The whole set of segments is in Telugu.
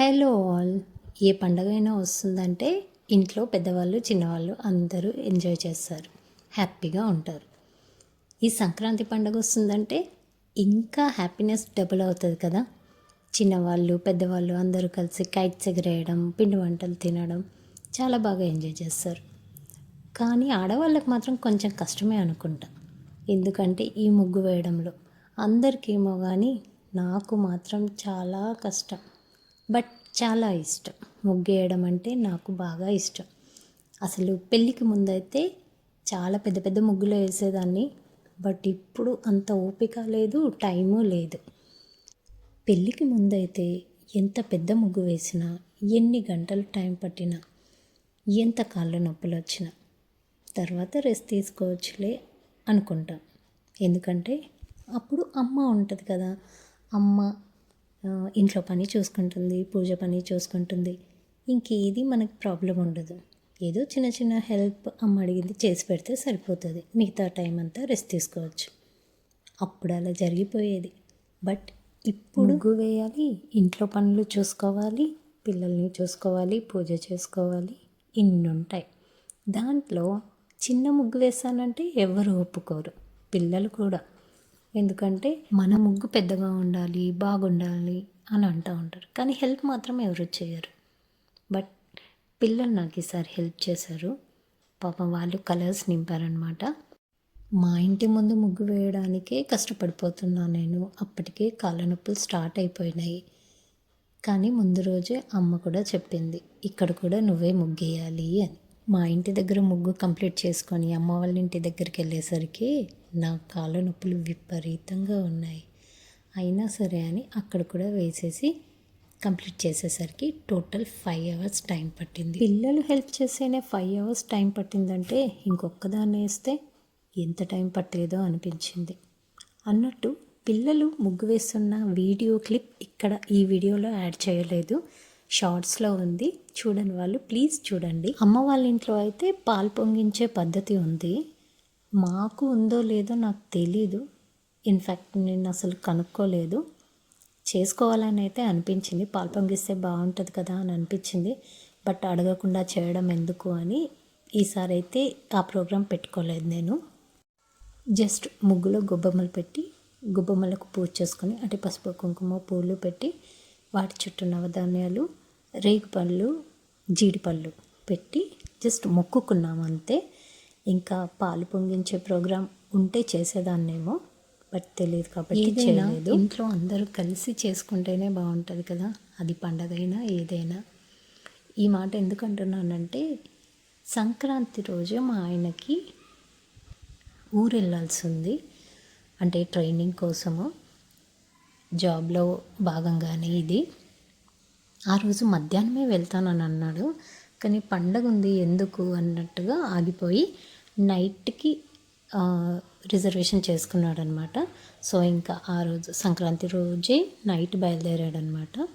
Hello all. ఏ పండగ అయినా వస్తుందంటే ఇంట్లో పెద్దవాళ్ళు చిన్నవాళ్ళు అందరూ ఎంజాయ్ చేస్తారు. హ్యాపీగా ఉంటారు. ఈ సంక్రాంతి పండగ వస్తుందంటే ఇంకా హ్యాపీనెస్ డబుల్ అవుతుంది కదా. చిన్నవాళ్ళు పెద్దవాళ్ళు అందరూ కలిసి కైట్స్ ఎగరేయడం పిండి వంటలు తినడం చాలా బాగా ఎంజాయ్ చేస్తారు. కానీ ఆడవాళ్ళకి మాత్రం కొంచెం కష్టమే అనుకుంటా. ఎందుకంటే ఈ ముగ్గు వేయడంలో అందరికేమో కానీ నాకు మాత్రం చాలా కష్టం. బట్ చాలా ఇష్టం. ముగ్గు వేయడం అంటే నాకు బాగా ఇష్టం. అసలు పెళ్ళికి ముందైతే చాలా పెద్ద పెద్ద ముగ్గులు వేసేదాన్ని. బట్ ఇప్పుడు అంత ఓపిక లేదు టైము లేదు. పెళ్ళికి ముందైతే ఎంత పెద్ద ముగ్గు వేసినా ఎన్ని గంటలు టైం పట్టినా ఎంత కాళ్ళ నొప్పులు వచ్చినా తర్వాత రెస్ట్ తీసుకోవచ్చులే అనుకుంటాం. ఎందుకంటే అప్పుడు అమ్మ ఉంటుంది కదా. అమ్మ ఇంట్లో పని చూసుకుంటుంది పూజ పని చూసుకుంటుంది. ఇంకేది మనకి ప్రాబ్లం ఉండదు. ఏదో చిన్న చిన్న హెల్ప్ అమ్మ అడిగింది చేసి పెడితే సరిపోతుంది. మిగతా టైం అంతా రెస్ట్ తీసుకోవచ్చు. అప్పుడు అలా జరిగిపోయేది. బట్ ఇప్పుడు ముగ్గు వేయాలి ఇంట్లో పనులు చూసుకోవాలి పిల్లల్ని చూసుకోవాలి పూజ చేసుకోవాలి. ఇన్ని ఉంటాయి దాంట్లో చిన్న ముగ్గు వేసానంటే ఎవరు ఒప్పుకోరు. పిల్లలు కూడా. ఎందుకంటే మన ముగ్గు పెద్దగా ఉండాలి బాగుండాలి అని అంటూ ఉంటారు. కానీ హెల్ప్ మాత్రం ఎవరు చేయరు. బట్ పిల్లలు నాకు ఈసారి హెల్ప్ చేశారు. పాపం వాళ్ళు కలర్స్ నింపారనమాట మా ఇంటి ముందు ముగ్గు వేయడానికే కష్టపడిపోతున్నా నేను. అప్పటికే కాళ్ళ నొప్పులు స్టార్ట్ అయిపోయినాయి. కానీ ముందు రోజే అమ్మ కూడా చెప్పింది ఇక్కడ కూడా నువ్వే ముగ్గేయాలి అని. మా ఇంటి దగ్గర ముగ్గు కంప్లీట్ చేసుకొని అమ్మ వాళ్ళ ఇంటి దగ్గరికి వెళ్ళేసరికి నా కాళ్ళ నొప్పులు విపరీతంగా ఉన్నాయి. అయినా సరే అని అక్కడ కూడా వేసేసి కంప్లీట్ చేసేసరికి టోటల్ ఫైవ్ అవర్స్ టైం పట్టింది. పిల్లలు హెల్ప్ చేసేనే ఫైవ్ అవర్స్ టైం పట్టిందంటే ఇంకొకదాన్ని వేస్తే ఎంత టైం పట్టలేదో అనిపించింది. అన్నట్టు పిల్లలు ముగ్గు వేస్తున్న వీడియో క్లిప్ ఇక్కడ ఈ వీడియోలో యాడ్ చేయలేదు. షార్ట్స్లో ఉంది. చూడని వాళ్ళు ప్లీజ్ చూడండి. అమ్మ వాళ్ళ ఇంట్లో అయితే పాలు పొంగించే పద్ధతి ఉంది. మాకు ఉందో లేదో నాకు తెలీదు. ఇన్ఫ్యాక్ట్ నేను అసలు కనుక్కోలేదు. చేసుకోవాలని అయితే అనిపించింది. పాలు పొంగిస్తే బాగుంటుంది కదా అని అనిపించింది. బట్ అడగకుండా చేయడం ఎందుకు అని ఈసారి అయితే ఆ ప్రోగ్రాం పెట్టుకోలేదు నేను. జస్ట్ ముగ్గులో గుబ్బమ్మలు పెట్టి గుబ్బమ్మలకు పూజ చేసుకొని అటు పసుపు కుంకుమ పూలు పెట్టి వాటి చుట్టూ నవధాన్యాలు రేగిపళ్ళు జీడిపళ్ళు పెట్టి జస్ట్ మొక్కుకున్నాం అంతే. ఇంకా పాలు పొంగించే ప్రోగ్రాం ఉంటే చేసేదాన్నేమో బట్ తెలియదు కాబట్టి చేయలేదు. ఇంట్లో అందరూ కలిసి చేసుకుంటేనే బాగుంటుంది కదా అది పండగైనా ఏదైనా. ఈ మాట ఎందుకు అంటున్నానంటే సంక్రాంతి రోజు మా ఆయనకి ఊరు వెళ్ళాల్సి ఉంది. అంటే ట్రైనింగ్ కోసము. జాబ్లో భాగంగానే ఇది. ఆ రోజు మధ్యాహ్నమే వెళ్తానని అన్నాడు. కానీ పండగ ఉంది ఎందుకు అన్నట్టుగా ఆగిపోయి నైట్కి రిజర్వేషన్ చేసుకున్నాడు అనమాట సో ఇంకా ఆ రోజు సంక్రాంతి రోజే నైట్ బయలుదేరాడనమాట.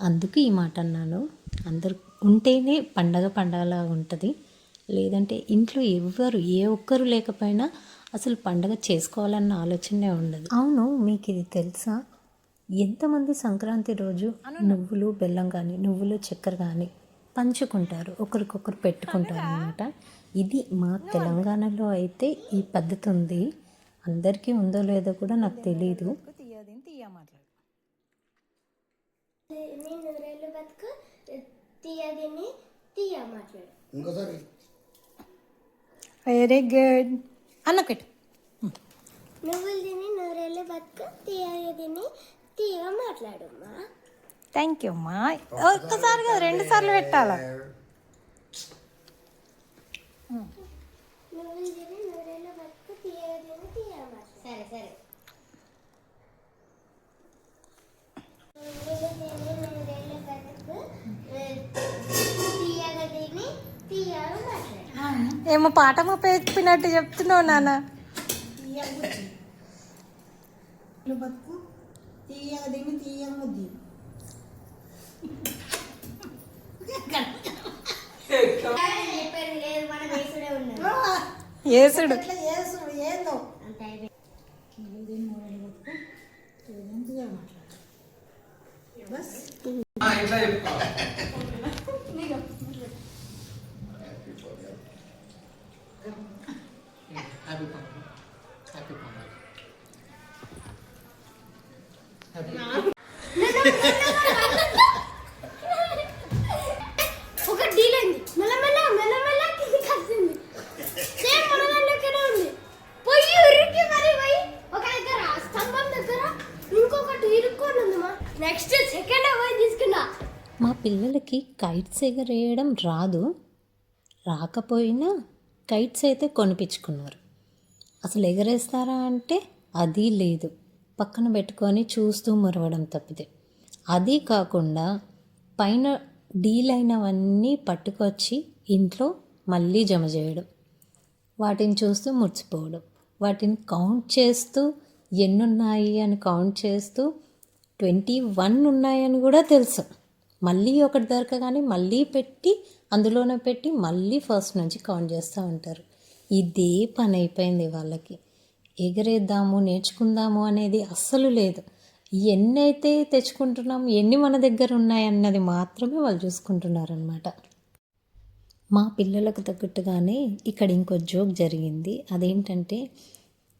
అందుకు ఈ మాట అన్నాను. అందరు ఉంటేనే పండగ పండగలా ఉంటుంది. లేదంటే ఇంట్లో ఎవ్వరు ఏ ఒక్కరు లేకపోయినా అసలు పండగ చేసుకోవాలన్న ఆలోచనే ఉండదు. అవును మీకు ఇది తెలుసా? ఎంతమంది సంక్రాంతి రోజు నువ్వులు బెల్లం కానీ నువ్వులు చక్కెర కానీ పంచుకుంటారు. ఒకరికొకరు పెట్టుకుంటారు అనమాట ఇది మా తెలంగాణలో అయితే ఈ పద్ధతి ఉంది. అందరికీ ఉందో లేదో కూడా నాకు తెలియదు వెరీ గుడ్ అన్న పెట్టు. నువ్వులు తిని నూరేళ్ళు బతుకు తీయదిని తీయ మాట్లాడమ్మా థ్యాంక్ యూ అమ్మా? ఒక్కసారి కదా రెండు సార్లు పెట్టాలా? సరే సరే ఏమో పాట చెప్పినట్టు చెప్తున్నావు నాన్న. లేదు మన వేసుడే ఉన్నది ఏసుడు. పిల్లలకి కైట్స్ ఎగరేయడం రాదు. రాకపోయినా కైట్స్ అయితే కొనిపించుకున్నారు. అసలు ఎగరేస్తారా అంటే అది లేదు. పక్కన పెట్టుకొని చూస్తూ మురవడం తప్పితే. అది కాకుండా పైన డీలైనవన్నీ పట్టుకొచ్చి ఇంట్లో మళ్ళీ జమ చేయడం. వాటిని చూస్తూ ముడిచిపోవడం వాటిని కౌంట్ చేస్తూ ఎన్నున్నాయి అని కౌంట్ చేస్తూ ట్వంటీ వన్ ఉన్నాయని కూడా తెలుసు. మళ్ళీ ఒకటి దొరకగానే మళ్ళీ పెట్టి అందులోనే పెట్టి మళ్ళీ ఫస్ట్ నుంచి కౌంట్ చేస్తూ ఉంటారు. ఇదే పని అయిపోయింది వాళ్ళకి. ఎగరేద్దాము నేర్చుకుందాము అనేది అస్సలు లేదు. ఎన్ని అయితే తెచ్చుకుంటున్నాము ఎన్ని మన దగ్గర ఉన్నాయన్నది మాత్రమే వాళ్ళు చూసుకుంటున్నారనమాట మా పిల్లలకు తగ్గట్టుగానే ఇక్కడ ఇంకో జోక్ జరిగింది. అదేంటంటే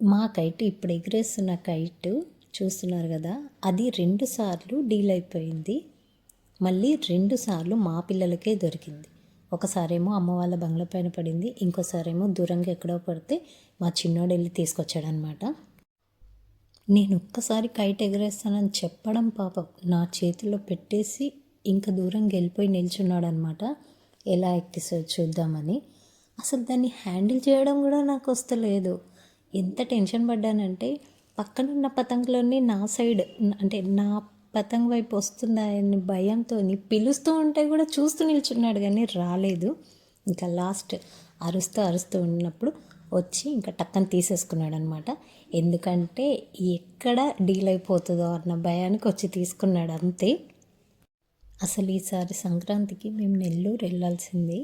మా కైట్ ఇప్పుడు ఎగరేస్తున్న కైట్ చూస్తున్నారు కదా అది రెండుసార్లు డీల్ అయిపోయింది. మళ్ళీ రెండుసార్లు మా పిల్లలకే దొరికింది. ఒకసారేమో అమ్మ వాళ్ళ బంగ్లా పైన పడింది. ఇంకోసారేమో దూరంగా ఎక్కడో పడితే మా చిన్నోడు వెళ్ళి తీసుకొచ్చాడనమాట. నేను ఒక్కసారి కైట్ ఎగరేస్తానని చెప్పడం పాపం నా చేతిలో పెట్టేసి ఇంకా దూరంగా వెళ్ళిపోయి నిల్చున్నాడు అనమాట ఎలా ఎక్కిసో చూద్దామని. అసలు దాన్ని హ్యాండిల్ చేయడం కూడా నాకు వస్తలేదు. ఎంత టెన్షన్ పడ్డానంటే పక్కనున్న పతంగులన్నీ నా సైడ్ అంటే నా పతంగ్ వైపు వస్తుందని భయంతో పిలుస్తూ ఉంటే కూడా చూస్తూ నిల్చున్నాడు కానీ రాలేదు. ఇంకా లాస్ట్ అరుస్తూ అరుస్తూ ఉన్నప్పుడు వచ్చి ఇంకా టక్కన తీసేసుకున్నాడు అనమాట ఎందుకంటే ఎక్కడ డీల్ అయిపోతుందో అన్న భయానికి వచ్చి తీసుకున్నాడు అంతే. అసలు ఈసారి సంక్రాంతికి మేము నెల్లూరు వెళ్ళాల్సింది.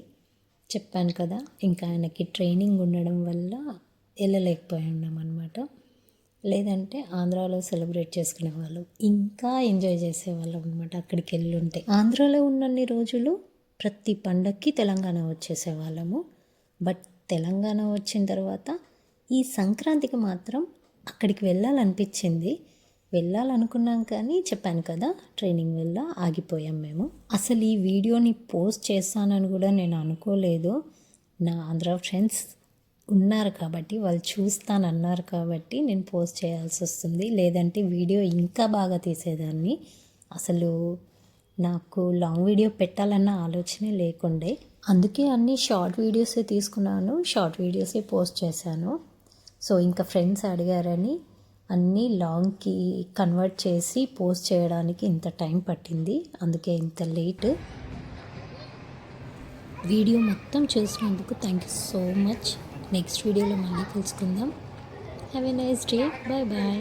చెప్పాను కదా ఇంకా ఆయనకి ట్రైనింగ్ ఉండడం వల్ల వెళ్ళలేకపోయి ఉన్నాం అనమాట లేదంటే ఆంధ్రాలో సెలబ్రేట్ చేసుకునే వాళ్ళు ఇంకా ఎంజాయ్ చేసేవాళ్ళం అనమాట అక్కడికి వెళ్ళి ఉంటే ఆంధ్రాలో ఉన్నన్ని రోజులు ప్రతి పండక్కి తెలంగాణ వచ్చేసేవాళ్ళము బట్ తెలంగాణ వచ్చిన తర్వాత ఈ సంక్రాంతికి మాత్రం అక్కడికి వెళ్ళాలనిపించింది. వెళ్ళాలనుకున్నాం కానీ చెప్పాను కదా ట్రైనింగ్ వల్ల ఆగిపోయాం మేము. అసలు ఈ వీడియోని పోస్ట్ చేస్తానని కూడా నేను అనుకోలేదు. నా ఆంధ్ర ఫ్రెండ్స్ ఉన్నారు కాబట్టి వాళ్ళు చూస్తానన్నారు కాబట్టి నేను పోస్ట్ చేయాల్సి వస్తుంది. లేదంటే వీడియో ఇంకా బాగా తీసేదాన్ని. అసలు నాకు లాంగ్ వీడియో పెట్టాలన్న ఆలోచనే లేకుండే. అందుకే అన్ని షార్ట్ వీడియోసే తీసుకున్నాను. షార్ట్ వీడియోసే పోస్ట్ చేశాను. సో ఇంకా ఫ్రెండ్స్ అడిగారని అన్నీ లాంగ్కి కన్వర్ట్ చేసి పోస్ట్ చేయడానికి ఇంత టైం పట్టింది. అందుకే ఇంత లేట్. వీడియో మొత్తం చూసినందుకు thank you so much. Next వీడియోలో మళ్ళీ కలుసుకుందాం. Have a nice day bye bye